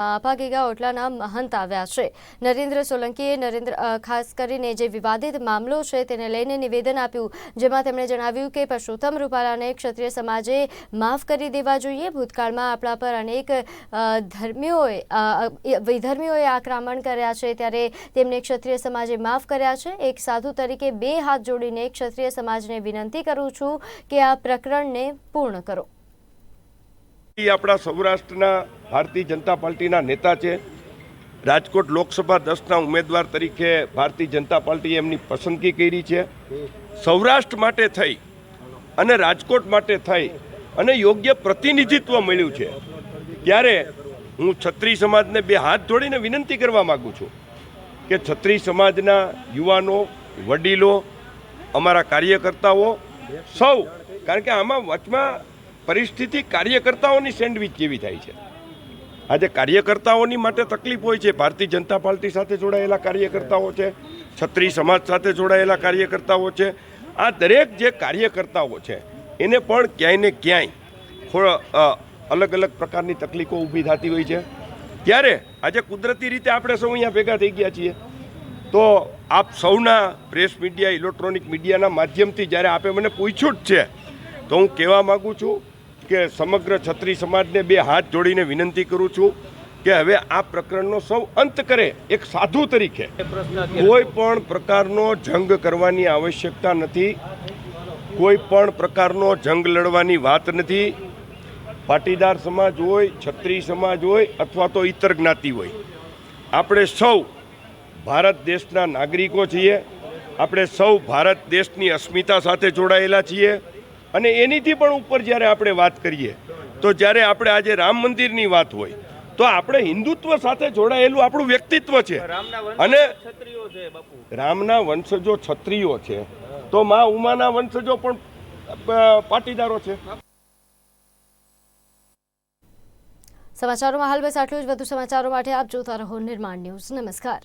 પાગીગા ઓટલાના મહંત આવ્યા છે. નરેન્દ્ર સોલંકીએ નરેન્દ્ર ખાસ કરીને જે વિવાદિત મામલો છે તેને લઈને નિવેદન આપ્યું, જેમાં તેમણે જણાવ્યું કે પરસોત્તમ રૂપાલાને ક્ષત્રિય સમાજે માફ કરી દેવા જોઈએ. ભૂતકાળમાં આપણા પર અનેક ધર્મીઓએ વિધર્મીઓએ આક્રમણ કર્યા છે. ત્યારે તેમને ક્ષત્રિય સમાજે માફ કર્યા છે. એક સાધુ તરીકે બે હાથ જોડીને ક્ષત્રિય સમાજને વિનંતી કરું છું કે આ પ્રકરણને પૂર્ણ કરો. આપણા સૌરાષ્ટ્રના ભારતીય જનતા પાર્ટીના નેતા છે. રાજકોટ લોકસભા દસના ઉમેદવાર તરીકે ભારતીય જનતા પાર્ટીએ એમની પસંદગી કરી છે. સૌરાષ્ટ્ર માટે થઈ અને રાજકોટ માટે થઈ અને યોગ્ય પ્રતિનિધિત્વ મળ્યું છે. ત્યારે હું છત્રી સમાજને બે હાથ જોડીને વિનંતી કરવા માગું છું કે છત્રી સમાજના યુવાનો, વડીલો, અમારા કાર્યકર્તાઓ સૌ, કારણ કે આમાં વચમાં પરિસ્થિતિ કાર્યકર્તાઓની સેન્ડવિચ જેવી થાય છે. આજે કાર્યકર્તાઓની માટે તકલીફ હોય છે. ભારતીય જનતા પાર્ટી સાથે જોડાયેલા કાર્યકર્તાઓ છે. છત્રી સમાજ સાથે જોડાયેલા કાર્યકર્તાઓ છે. આ દરેક જે કાર્યકર્તાઓ છે, એને પણ ક્યાંય ને ક્યાંય અલગ અલગ પ્રકારની તકલીફો ઊભી થતી હોય છે. ત્યારે આજે કુદરતી રીતે આપણે સૌ અહીંયા ભેગા થઈ ગયા છીએ. તો આપ સૌના પ્રેસ મીડિયા, ઇલેક્ટ્રોનિક મીડિયાના માધ્યમથી જ્યારે આપે મને પૂછ્યું જ છે, તો હું કહેવા માગું છું કે સમગ્ર છત્રી સમાજને બે હાથ જોડીને વિનંતી કરું છું કે હવે આ પ્રકરણનો સૌ અંત કરે એક સાધુ તરીકે. કોઈ પણ પ્રકારનો જંગ કરવાની આવશ્યકતા નથી કોઈ પણ પ્રકારનો જંગ લડવાની વાત નથી. પાટીદાર સમાજ હોય છત્રી સમાજ હોય અથવા તો ઇતર જ્ઞાતિ હોય. આપણે સૌ ભારત દેશના નાગરિકો છીએ. આપણે સૌ ભારત દેશની અસ્મિતા સાથે જોડાયેલા છીએ. અને એનીથી પણ ઉપર જ્યારે આપણે વાત કરીએ તો જ્યારે આપણે આજે રામ મંદિરની વાત હોય તો આપણે હિન્દુત્વ સાથે જોડાયેલું આપણું વ્યક્તિત્વ છે. અને રામના વંશજો છત્રીઓ છે. તો મા ઉમાના વંશજો પણ પાટીદારો છે. સમાચારોમાં હાલ બસ આટલું જ. વધુ સમાચારો માટે આપ જોતા રહો નિર્માણ ન્યૂઝ. નમસ્કાર.